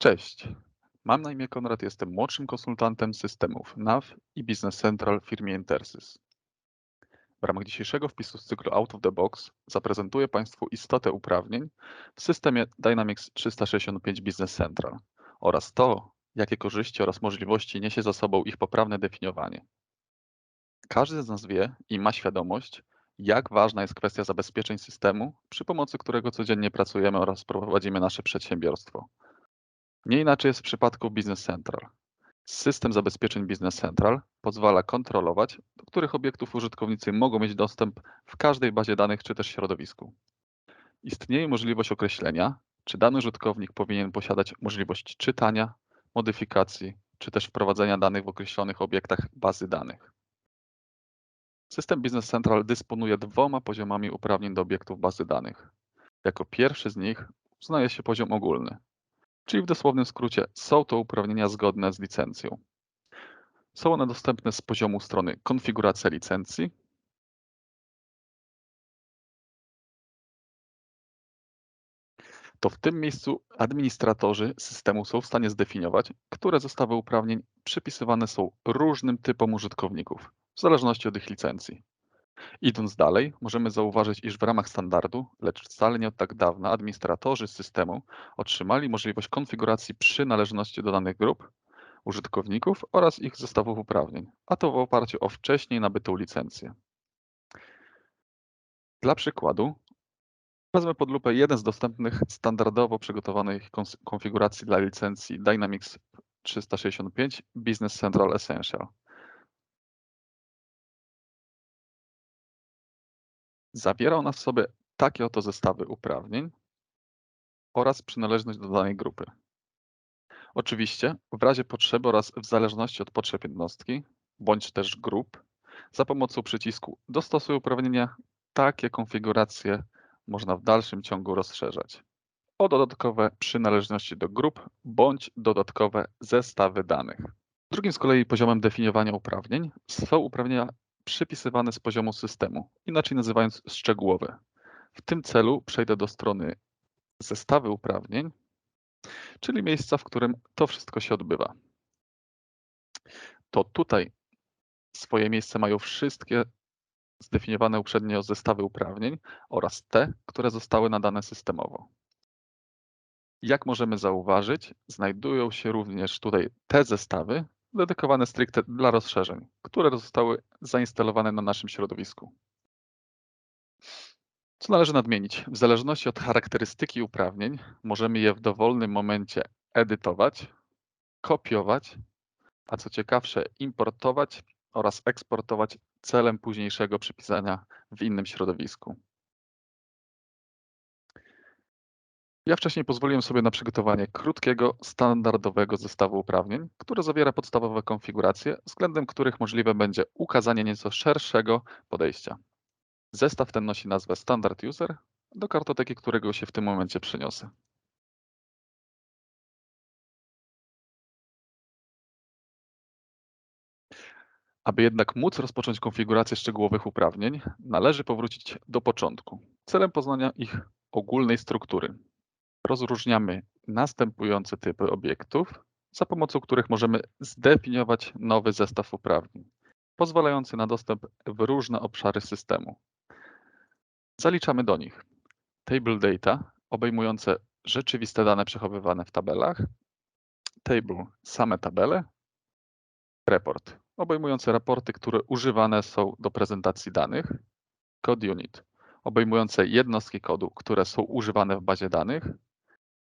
Cześć, mam na imię Konrad, jestem młodszym konsultantem systemów NAV i Business Central w firmie Intersys. W ramach dzisiejszego wpisu z cyklu Out of the Box zaprezentuję Państwu istotę uprawnień w systemie Dynamics 365 Business Central oraz to, jakie korzyści oraz możliwości niesie za sobą ich poprawne definiowanie. Każdy z nas wie i ma świadomość, jak ważna jest kwestia zabezpieczeń systemu, przy pomocy którego codziennie pracujemy oraz prowadzimy nasze przedsiębiorstwo. Nie inaczej jest w przypadku Business Central. System zabezpieczeń Business Central pozwala kontrolować, do których obiektów użytkownicy mogą mieć dostęp w każdej bazie danych czy też środowisku. Istnieje możliwość określenia, czy dany użytkownik powinien posiadać możliwość czytania, modyfikacji czy też wprowadzenia danych w określonych obiektach bazy danych. System Business Central dysponuje dwoma poziomami uprawnień do obiektów bazy danych. Jako pierwszy z nich uznaje się poziom ogólny, czyli w dosłownym skrócie są to uprawnienia zgodne z licencją. Są one dostępne z poziomu strony konfiguracja licencji, to w tym miejscu administratorzy systemu są w stanie zdefiniować, które zestawy uprawnień przypisywane są różnym typom użytkowników, w zależności od ich licencji. Idąc dalej, możemy zauważyć, iż w ramach standardu, lecz wcale nie od tak dawna, administratorzy systemu otrzymali możliwość konfiguracji przynależności do danych grup, użytkowników oraz ich zestawów uprawnień, a to w oparciu o wcześniej nabytą licencję. Dla przykładu, wezmę pod lupę jeden z dostępnych standardowo przygotowanych konfiguracji dla licencji Dynamics 365 Business Central Essential. Zawiera ona w sobie takie oto zestawy uprawnień oraz przynależność do danej grupy. Oczywiście w razie potrzeby oraz w zależności od potrzeb jednostki bądź też grup za pomocą przycisku Dostosuj uprawnienia takie konfiguracje można w dalszym ciągu rozszerzać o dodatkowe przynależności do grup bądź dodatkowe zestawy danych. Drugim z kolei poziomem definiowania uprawnień są uprawnienia przypisywane z poziomu systemu, inaczej nazywając szczegółowe. W tym celu przejdę do strony zestawy uprawnień, czyli miejsca, w którym to wszystko się odbywa. To tutaj swoje miejsce mają wszystkie zdefiniowane uprzednio zestawy uprawnień oraz te, które zostały nadane systemowo. Jak możemy zauważyć, znajdują się również tutaj te zestawy, dedykowane stricte dla rozszerzeń, które zostały zainstalowane na naszym środowisku. Co należy nadmienić? W zależności od charakterystyki uprawnień możemy je w dowolnym momencie edytować, kopiować, a co ciekawsze importować oraz eksportować celem późniejszego przypisania w innym środowisku. Ja wcześniej pozwoliłem sobie na przygotowanie krótkiego, standardowego zestawu uprawnień, które zawiera podstawowe konfiguracje, względem których możliwe będzie ukazanie nieco szerszego podejścia. Zestaw ten nosi nazwę Standard User, do kartoteki którego się w tym momencie przeniosę. Aby jednak móc rozpocząć konfigurację szczegółowych uprawnień, należy powrócić do początku, celem poznania ich ogólnej struktury. Rozróżniamy następujące typy obiektów, za pomocą których możemy zdefiniować nowy zestaw uprawnień, pozwalający na dostęp w różne obszary systemu. Zaliczamy do nich. Table data, obejmujące rzeczywiste dane przechowywane w tabelach, table same tabele, report, obejmujące raporty, które używane są do prezentacji danych, code unit, obejmujące jednostki kodu, które są używane w bazie danych,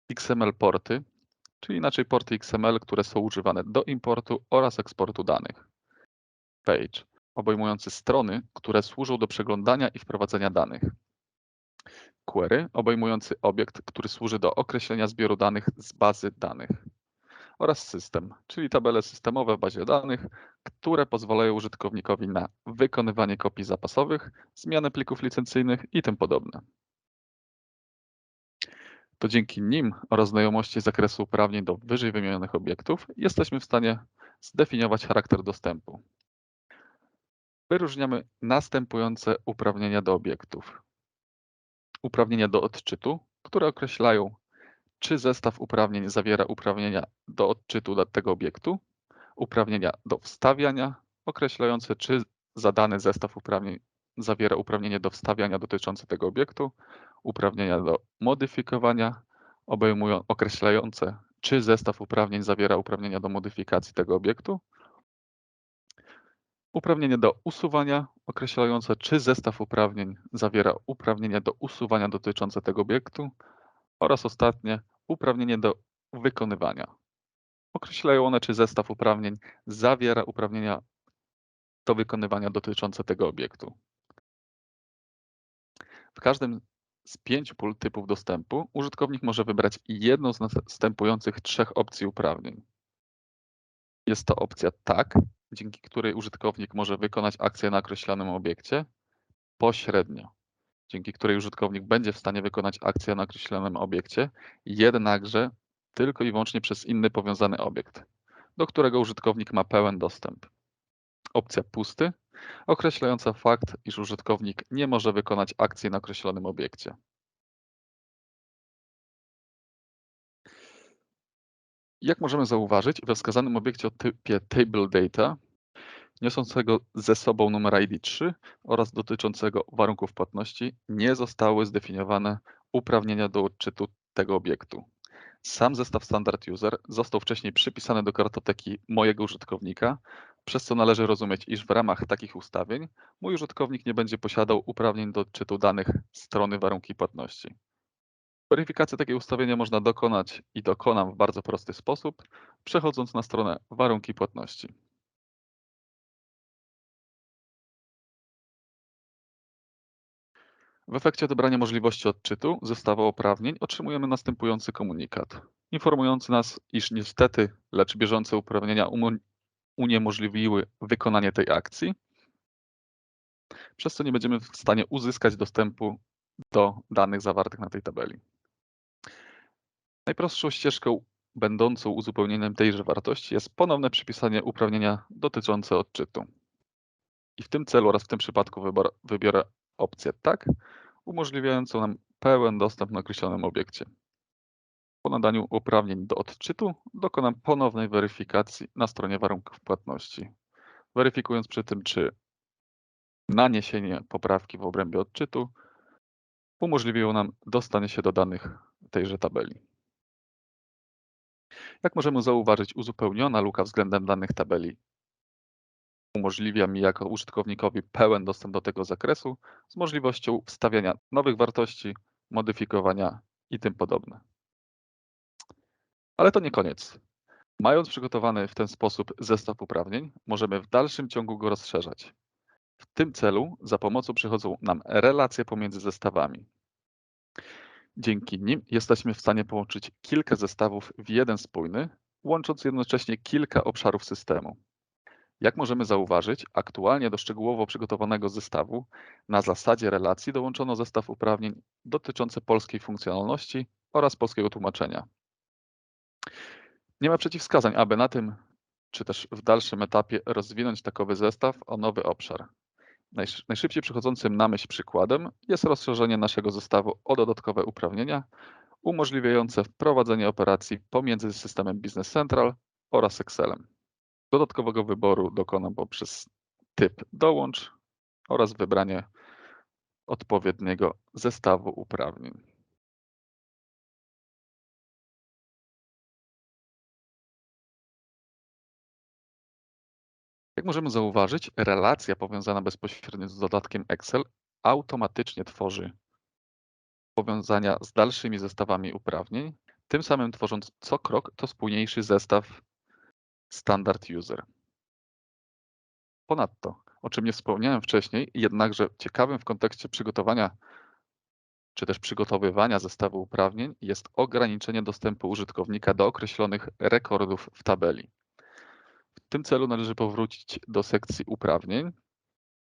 XML porty, czyli inaczej porty XML, które są używane do importu oraz eksportu danych. Page, obejmujący strony, które służą do przeglądania i wprowadzenia danych. Query, obejmujący obiekt, który służy do określenia zbioru danych z bazy danych. Oraz system, czyli tabele systemowe w bazie danych, które pozwalają użytkownikowi na wykonywanie kopii zapasowych, zmianę plików licencyjnych i tym podobne. To dzięki nim oraz znajomości zakresu uprawnień do wyżej wymienionych obiektów jesteśmy w stanie zdefiniować charakter dostępu. Wyróżniamy następujące uprawnienia do obiektów. Uprawnienia do odczytu, które określają czy zestaw uprawnień zawiera uprawnienia do odczytu dla tego obiektu, uprawnienia do wstawiania, określające czy zadany zestaw uprawnień zawiera uprawnienie do wstawiania dotyczące tego obiektu, uprawnienia do modyfikowania, obejmują określające czy zestaw uprawnień zawiera uprawnienia do modyfikacji tego obiektu, uprawnienie do usuwania określające czy zestaw uprawnień zawiera uprawnienia do usuwania dotyczące tego obiektu oraz ostatnie uprawnienie do wykonywania. Określają one, czy zestaw uprawnień zawiera uprawnienia do wykonywania dotyczące tego obiektu. W każdym z pięciu pól typów dostępu użytkownik może wybrać jedną z następujących trzech opcji uprawnień. Jest to opcja tak, dzięki której użytkownik może wykonać akcję na określonym obiekcie, pośrednio, dzięki której użytkownik będzie w stanie wykonać akcję na określonym obiekcie, jednakże tylko i wyłącznie przez inny powiązany obiekt, do którego użytkownik ma pełen dostęp. Opcja pusty, określająca fakt, iż użytkownik nie może wykonać akcji na określonym obiekcie. Jak możemy zauważyć, we wskazanym obiekcie o typie Table Data, niosącego ze sobą numer ID 3 oraz dotyczącego warunków płatności, nie zostały zdefiniowane uprawnienia do odczytu tego obiektu. Sam zestaw Standard User został wcześniej przypisany do kartoteki mojego użytkownika, przez co należy rozumieć, iż w ramach takich ustawień mój użytkownik nie będzie posiadał uprawnień do odczytu danych strony warunki płatności. Weryfikacji takiego ustawienia można dokonać i dokonam w bardzo prosty sposób, przechodząc na stronę warunki płatności. W efekcie odebrania możliwości odczytu zestawu uprawnień otrzymujemy następujący komunikat, informujący nas, iż niestety, lecz bieżące uprawnienia uniemożliwiły wykonanie tej akcji, przez co nie będziemy w stanie uzyskać dostępu do danych zawartych na tej tabeli. Najprostszą ścieżką będącą uzupełnieniem tejże wartości jest ponowne przypisanie uprawnienia dotyczące odczytu. I w tym celu oraz w tym przypadku wybor, wybiorę opcję tak, umożliwiającą nam pełen dostęp na określonym obiekcie. Po nadaniu uprawnień do odczytu dokonam ponownej weryfikacji na stronie warunków płatności, weryfikując przy tym, czy naniesienie poprawki w obrębie odczytu umożliwiło nam dostanie się do danych tejże tabeli. Jak możemy zauważyć, uzupełniona luka względem danych tabeli umożliwia mi jako użytkownikowi pełen dostęp do tego zakresu z możliwością wstawiania nowych wartości, modyfikowania i tym podobne. Ale to nie koniec. Mając przygotowany w ten sposób zestaw uprawnień, możemy w dalszym ciągu go rozszerzać. W tym celu za pomocą przychodzą nam relacje pomiędzy zestawami. Dzięki nim jesteśmy w stanie połączyć kilka zestawów w jeden spójny, łącząc jednocześnie kilka obszarów systemu. Jak możemy zauważyć, aktualnie do szczegółowo przygotowanego zestawu na zasadzie relacji dołączono zestaw uprawnień dotyczący polskiej funkcjonalności oraz polskiego tłumaczenia. Nie ma przeciwwskazań, aby na tym, czy też w dalszym etapie rozwinąć takowy zestaw o nowy obszar. Najszybciej przychodzącym na myśl przykładem jest rozszerzenie naszego zestawu o dodatkowe uprawnienia umożliwiające wprowadzenie operacji pomiędzy systemem Business Central oraz Excelem. Dodatkowego wyboru dokonam poprzez typ dołącz oraz wybranie odpowiedniego zestawu uprawnień. Jak możemy zauważyć, relacja powiązana bezpośrednio z dodatkiem Excel automatycznie tworzy powiązania z dalszymi zestawami uprawnień, tym samym tworząc co krok to spójniejszy zestaw standard user. Ponadto, o czym nie wspomniałem wcześniej, jednakże ciekawym w kontekście przygotowania czy też przygotowywania zestawu uprawnień jest ograniczenie dostępu użytkownika do określonych rekordów w tabeli. W tym celu należy powrócić do sekcji uprawnień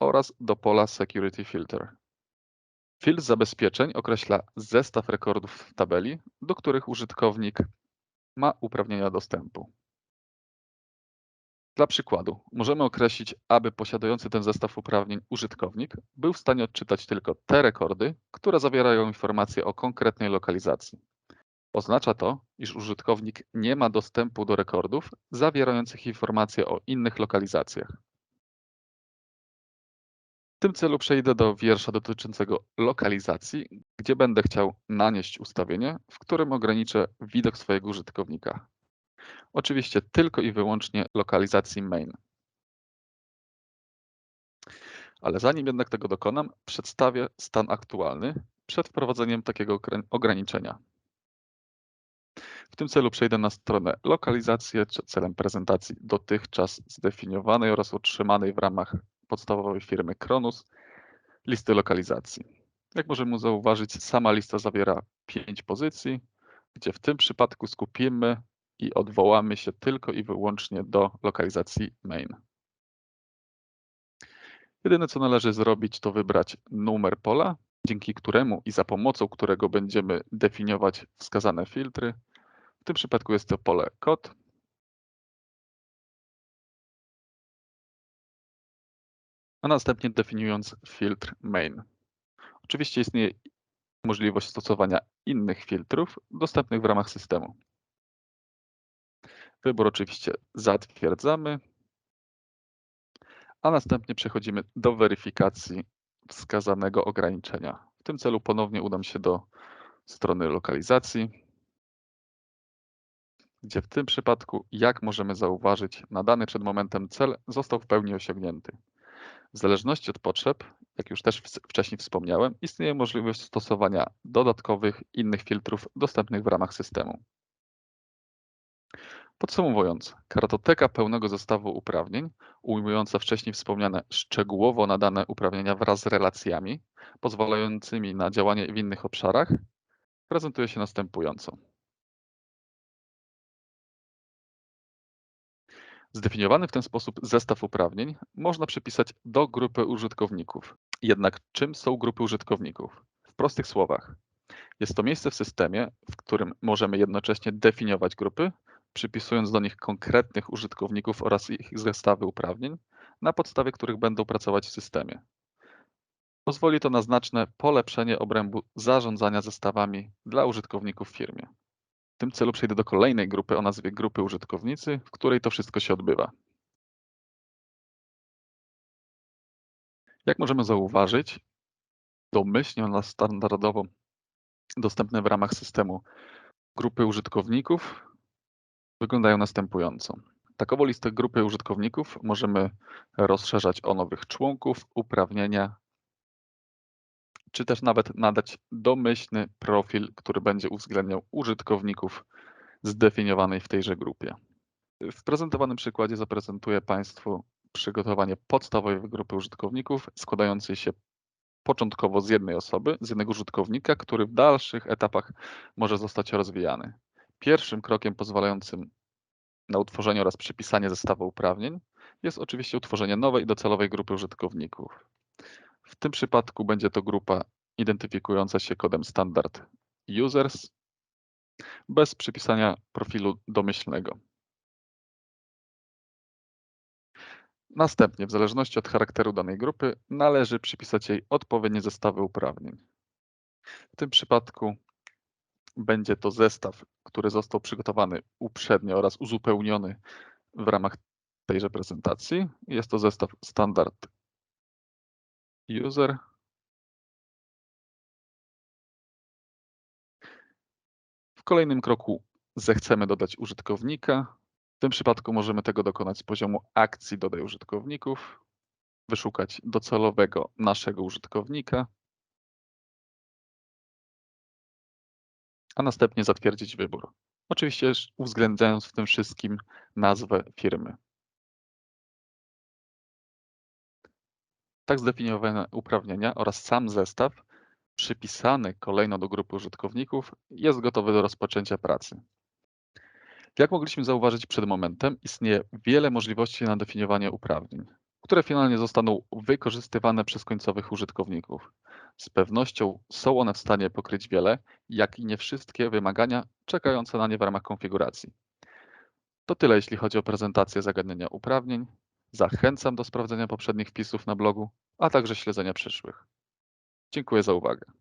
oraz do pola Security Filter. Filtr zabezpieczeń określa zestaw rekordów w tabeli, do których użytkownik ma uprawnienia dostępu. Dla przykładu, możemy określić, aby posiadający ten zestaw uprawnień użytkownik był w stanie odczytać tylko te rekordy, które zawierają informacje o konkretnej lokalizacji. Oznacza to, iż użytkownik nie ma dostępu do rekordów zawierających informacje o innych lokalizacjach. W tym celu przejdę do wiersza dotyczącego lokalizacji, gdzie będę chciał nanieść ustawienie, w którym ograniczę widok swojego użytkownika. Oczywiście tylko i wyłącznie lokalizacji main. Ale zanim jednak tego dokonam, przedstawię stan aktualny przed wprowadzeniem takiego ograniczenia. W tym celu przejdę na stronę lokalizację celem prezentacji dotychczas zdefiniowanej oraz otrzymanej w ramach podstawowej firmy Kronus listy lokalizacji. Jak możemy zauważyć, sama lista zawiera pięć pozycji, gdzie w tym przypadku skupimy i odwołamy się tylko i wyłącznie do lokalizacji main. Jedyne co należy zrobić to wybrać numer pola, dzięki któremu i za pomocą którego będziemy definiować wskazane filtry. W tym przypadku jest to pole kod. A następnie definiując filtr main. Oczywiście istnieje możliwość stosowania innych filtrów dostępnych w ramach systemu. Wybór oczywiście zatwierdzamy, a następnie przechodzimy do weryfikacji wskazanego ograniczenia. W tym celu ponownie udam się do strony lokalizacji, gdzie w tym przypadku, jak możemy zauważyć, nadany przed momentem cel został w pełni osiągnięty. W zależności od potrzeb, jak już też wcześniej wspomniałem, istnieje możliwość stosowania dodatkowych innych filtrów dostępnych w ramach systemu. Podsumowując, kartoteka pełnego zestawu uprawnień, ujmująca wcześniej wspomniane szczegółowo nadane uprawnienia wraz z relacjami, pozwalającymi na działanie w innych obszarach, prezentuje się następująco. Zdefiniowany w ten sposób zestaw uprawnień można przypisać do grupy użytkowników. Jednak czym są grupy użytkowników? W prostych słowach, jest to miejsce w systemie, w którym możemy jednocześnie definiować grupy, przypisując do nich konkretnych użytkowników oraz ich zestawy uprawnień, na podstawie których będą pracować w systemie. Pozwoli to na znaczne polepszenie obrębu zarządzania zestawami dla użytkowników w firmie. Tym celu przejdę do kolejnej grupy o nazwie grupy użytkownicy, w której to wszystko się odbywa. Jak możemy zauważyć, domyślnie ona standardowo dostępne w ramach systemu grupy użytkowników wyglądają następująco. Takową listę grupy użytkowników możemy rozszerzać o nowych członków, uprawnienia, czy też nawet nadać domyślny profil, który będzie uwzględniał użytkowników zdefiniowanej w tejże grupie. W prezentowanym przykładzie zaprezentuję Państwu przygotowanie podstawowej grupy użytkowników składającej się początkowo z jednej osoby, z jednego użytkownika, który w dalszych etapach może zostać rozwijany. Pierwszym krokiem pozwalającym na utworzenie oraz przypisanie zestawu uprawnień jest oczywiście utworzenie nowej docelowej grupy użytkowników. W tym przypadku będzie to grupa identyfikująca się kodem standard users bez przypisania profilu domyślnego. Następnie, w zależności od charakteru danej grupy, należy przypisać jej odpowiednie zestawy uprawnień. W tym przypadku będzie to zestaw, który został przygotowany uprzednio oraz uzupełniony w ramach tejże prezentacji. Jest to zestaw standard user. W kolejnym kroku zechcemy dodać użytkownika. W tym przypadku możemy tego dokonać z poziomu akcji dodaj użytkowników, wyszukać docelowego naszego użytkownika a następnie zatwierdzić wybór. Oczywiście uwzględniając w tym wszystkim nazwę firmy. Tak zdefiniowane uprawnienia oraz sam zestaw przypisany kolejno do grupy użytkowników jest gotowy do rozpoczęcia pracy. Jak mogliśmy zauważyć przed momentem, istnieje wiele możliwości na definiowanie uprawnień, które finalnie zostaną wykorzystywane przez końcowych użytkowników. Z pewnością są one w stanie pokryć wiele, jak i nie wszystkie wymagania czekające na nie w ramach konfiguracji. To tyle, jeśli chodzi o prezentację zagadnienia uprawnień. Zachęcam do sprawdzenia poprzednich wpisów na blogu, a także śledzenia przyszłych. Dziękuję za uwagę.